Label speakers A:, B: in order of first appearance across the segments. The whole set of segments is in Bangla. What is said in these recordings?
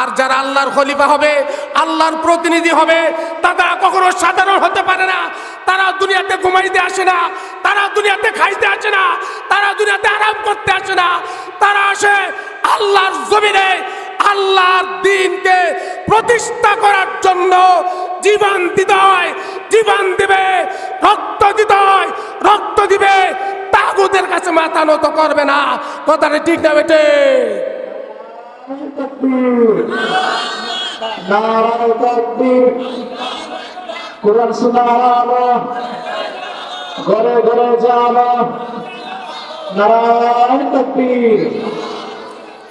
A: আর যারা আল্লাহর খলিফা হবে, আল্লাহর প্রতিনিধি হবে, তারা কখনো সাধারণ হতে পারে না। তারা দুনিয়াতে ঘুমাইতে আসে না, তারা দুনিয়াতে খাইতে আসে না, তারা দুনিয়াতে আরাম করতে আসে না। তারা আসে আল্লাহর জমিনে, আল্লাহর দিনকে প্রতিষ্ঠা করার জন্য জীবন দিতে হয়, জীবন দিবে, রক্ত দিতে হয়, রক্ত দিবে। তাগুদের কাছে মাথা নত করবে না। কথাটা ঠিক না বেটে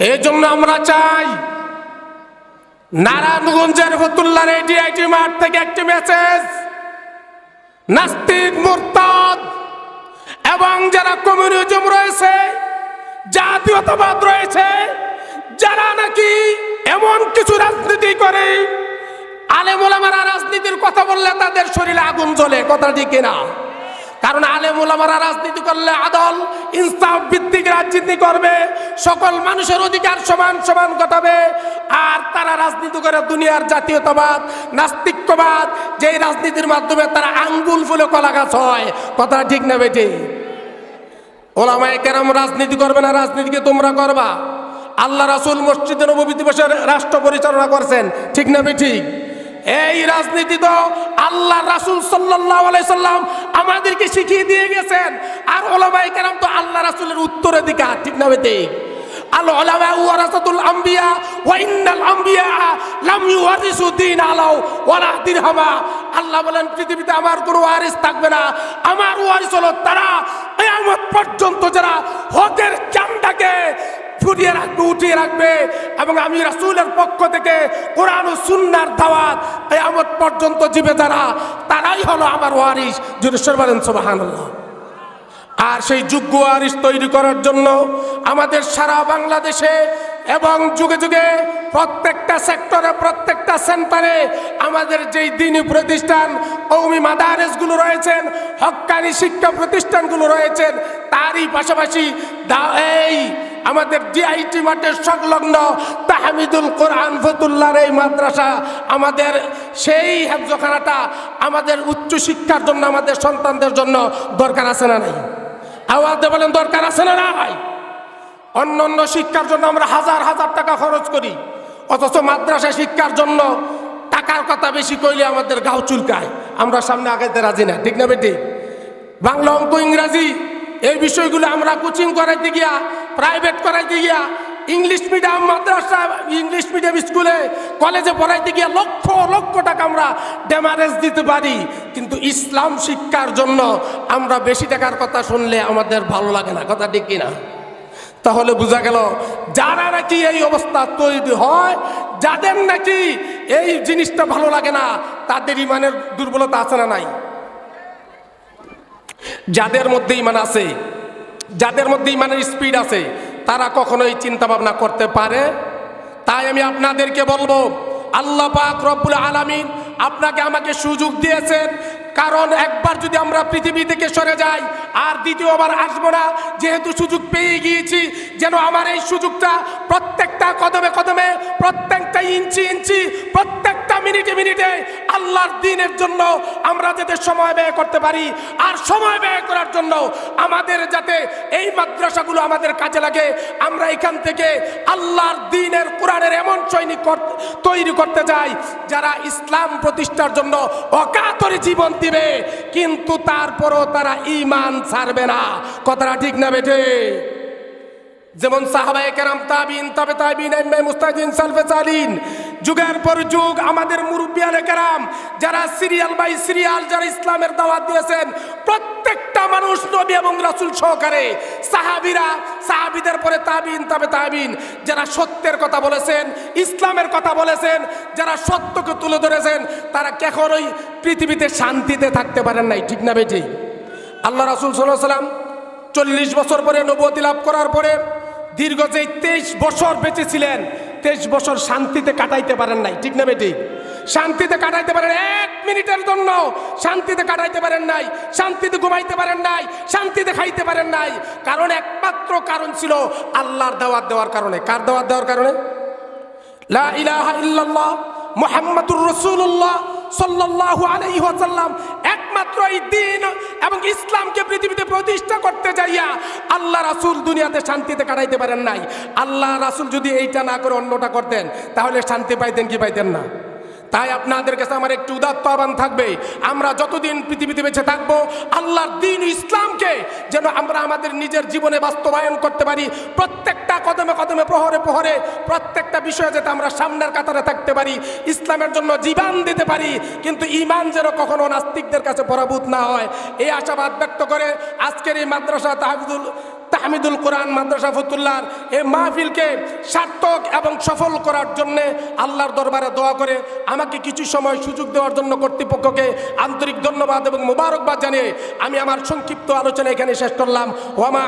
A: এই জন্য আমরা চাই নারায়ণগঞ্জের ফতুল্লার এটি আইটি মাঠ থেকে একটি মেসেজ নাস্তিক মুরতাদ এবং যারা কমিউনিজম রয়েছে, জাতীয়তাবাদ রয়েছে যারা নাকি এমন কিছু রাজনীতি করে আলেমুলামারা রাজনীতির কথা বললে তাদের শরীরে আগুন জ্বলে, কথা ঠিক কিনা? কারণ আলেমুলামারা রাজনীতি করলে আদল, ইনসাফ ভিত্তিক রাজনীতি করবে, সকল মানুষের অধিকার সমান সমান ঘটাবে, আর তারা রাজনীতি করে দুনিয়ার জাতীয়তাবাদ নাস্তিক্যবাদ যেই রাজনীতির মাধ্যমে তারা আঙ্গুল ফুলে কলা গাছ হয়, কথা ঠিক না বেটে? ওলামায় কেরাম রাজনীতি করবে না রাজনীতিকে তোমরা করবা? আল্লাহ রাসুল মসজিদের নবী দিবসের রাষ্ট্র পরিচালনা করছেন। ঠিক না ঠিক? এই রাজনীতি তো আল্লাহ রাসুল সাল্লাম আমাদেরকে শিখিয়ে দিয়ে গেছেন। আর ওলামায় কেরাম তো আল্লাহ রাসুলের উত্তরাধিকার, ঠিক না ঠিক? আম্বিয়া আম্বিয়া আল্লাহ বলেন, পৃথিবীতে আমার ওয়ারিস থাকবে না। আমার হলো তারা পর্যন্ত যারা হকের চামটাকে ফুটিয়ে রাখবে উঠিয়ে রাখবে এবং আমি রাসুলের পক্ষ থেকে কোরআন ও সুন্নাহর দাওয়াত কিয়ামত পর্যন্ত জীবে যারা, তারাই হলো আমার ওয়ারিস যদি বলেন, সুবহানাল্লাহ। আর সেই যোগ্য আরিস তৈরি করার জন্য আমাদের সারা বাংলাদেশে এবং যুগে যুগে প্রত্যেকটা সেক্টরে, প্রত্যেকটা সেন্টারে আমাদের যেই দিনই প্রতিষ্ঠান কৌমি মাদারেসগুলো রয়েছেন হক্কানি শিক্ষা প্রতিষ্ঠানগুলো রয়েছেন, তারই পাশাপাশি এই আমাদের ডিআইটি মাঠের সংলগ্ন তাহমিদুল কোরআন ফতুল্লার এই মাদ্রাসা, আমাদের সেই হেফজখানাটা আমাদের উচ্চ শিক্ষার জন্য, আমাদের সন্তানদের জন্য দরকার আছে না নাই? আওয়াজে বলেন, দরকার আছে না নাই? অন্য অন্য শিক্ষার জন্য আমরা হাজার হাজার টাকা খরচ করি। অথচ মাদ্রাসা শিক্ষার জন্য টাকার কথা বেশি কইলে আমাদের গাও চুলকায়। আমরা সামনে আগাইতে রাজি না, ঠিক না বেটি? বাংলা অঙ্ক ইংরাজি, এই বিষয়গুলো আমরা কোচিং করাইতে গিয়া প্রাইভেট করাইতে গিয়া ইংলিশ মিডিয়াম মাদ্রাসা ইংলিশ মিডিয়াম স্কুলে কলেজে পড়াইতে গিয়া লক্ষ লক্ষ টাকা আমরা ডেমারেজ দিতে পারি। কিন্তু ইসলাম শিক্ষার জন্য আমরা বেশি টাকার কথা শুনলে আমাদের ভালো লাগে না। কথা ঠিক কিনা? তাহলে বোঝা গেল, যারা নাকি এই অবস্থা তৈরি হয়, যাদের নাকি এই জিনিসটা ভালো লাগে না, তাদের ইমানের দুর্বলতা আছে না নাই? যাদের মধ্যে ইমান আছে যাদের মধ্যে ইমানের স্পিড আছে, তারা কখনোই চিন্তা ভাবনা করতে পারে। তাই আমি আপনাদেরকে বলব, আল্লাহ পাক রব্বুল আলামিন আপনাকে আমাকে সুযোগ দিয়েছেন। কারণ একবার যদি আমরা পৃথিবী থেকে সরে যাই, আর দ্বিতীয়বার আসব না, যেহেতু সুযোগ পেয়ে গিয়েছি, যেন আমার এই সুযোগটা প্রত্যেকটা কদমে কদমে, প্রত্যেকটা ইঞ্চি ইঞ্চি, প্রত্যেকটা মিনিটে মিনিটে আল্লাহর দিনের জন্য আমরা যাতে সময় ব্যয় করতে পারি আর সময় ব্যয় করার জন্য আমাদের যাতে এই মাদ্রাসাগুলো আমাদের কাজে লাগে, আমরা এখান থেকে আল্লাহর দিনের কোরআনের এমন সৈনিক তৈরি করতে চাই যারা ইসলাম প্রতিষ্ঠার জন্য অকাতরে জীবন দিবে, কিন্তু তারপরও তারা ইমান ছাড়বে না। কথাটা ঠিক না বেঠে? যেমন সাহাবায়ে কেরাম তাবিন, তবে তাবিন এমএ মুস্তাজিন সালফে সালিন যুগের পর যুগ আমাদের মুরব্বিয়ানে কেরাম যারা সিরিয়াল বাই সিরিয়াল যারা ইসলামের দাওয়াত দিয়েছেন, প্রত্যেকটা মানুষ নবী এবং রাসূল সহকারে সাহাবিরা, সাহাবীদের পরে তাবিন, তবে তাবিন, যারা সত্যের কথা বলেছেন, ইসলামের কথা বলেছেন, যারা সত্যকে তুলে ধরেছেন, তারা কখনোই পৃথিবীতে শান্তিতে থাকতে পারেন নাই, ঠিক না বেঠি? আল্লাহ রাসুল আলাইহি সাল্লাম চল্লিশ বছর পরে নবতী লাভ করার পরে দীর্ঘ যে তেইশ বছর বেঁচে ছিলেন তেইশ বছর শান্তিতে কাটাইতে পারেন নাই। ঠিক না বেটি? শান্তিতে কাটাইতে পারেন এক মিনিটের জন্য শান্তিতে কাটাইতে পারেন নাই। শান্তিতে ঘুমাইতে পারেন নাই। শান্তিতে খাইতে পারেন নাই। কারণ একমাত্র কারণ ছিল আল্লাহর দাওয়াত দেওয়ার কারণে। কার দাওয়াত দেওয়ার কারণে? লা ইলাহা ইল্লাল্লাহ মুহাম্মাদুর রাসূলুল্লাহ সাল্লাল্লাহু আলাইহি ওয়াসাল্লাম। একমাত্র এই দিন এবং ইসলামকে পৃথিবীতে প্রতিষ্ঠা করতে যাইয়া আল্লাহ রাসুল দুনিয়াতে শান্তিতে কাটাইতে পারেন নাই। আল্লাহ রাসুল যদি এইটা না করে অন্যটা করতেন, তাহলে শান্তি পাইতেন কি পাইতেন না? তাই আপনাদের কাছে আমার একটু উদাত্ত আহ্বান থাকবে। আমরা যতদিন পৃথিবীতে বেঁচে থাকব, আল্লাহর দিন ইসলামকে যেন আমরা আমাদের নিজের জীবনে বাস্তবায়ন করতে পারি। প্রত্যেকটা কদমে কদমে, প্রহরে প্রহরে, প্রত্যেকটা বিষয়ে যাতে আমরা সামনের কাতারে থাকতে পারি, ইসলামের জন্য জীবন দিতে পারি। কিন্তু ইমান যেন কখনো নাস্তিকদের কাছে পরাভূত না হয়। এই আশাবাদ ব্যক্ত করে আজকের এই মাদ্রাসা তাহাবিদুল তাহমিদুল কোরআন মাদ্রাসা ফতুল্লার এই মাহফিলকে সার্থক এবং সফল করার জন্যে আল্লাহর দরবারে দোয়া করে আমাকে কিছু সময় সুযোগ দেওয়ার জন্য কর্তৃপক্ষকে আন্তরিক ধন্যবাদ এবং মোবারকবাদ জানিয়ে আমি আমার সংক্ষিপ্ত আলোচনা এখানে শেষ করলাম। ওয়ামা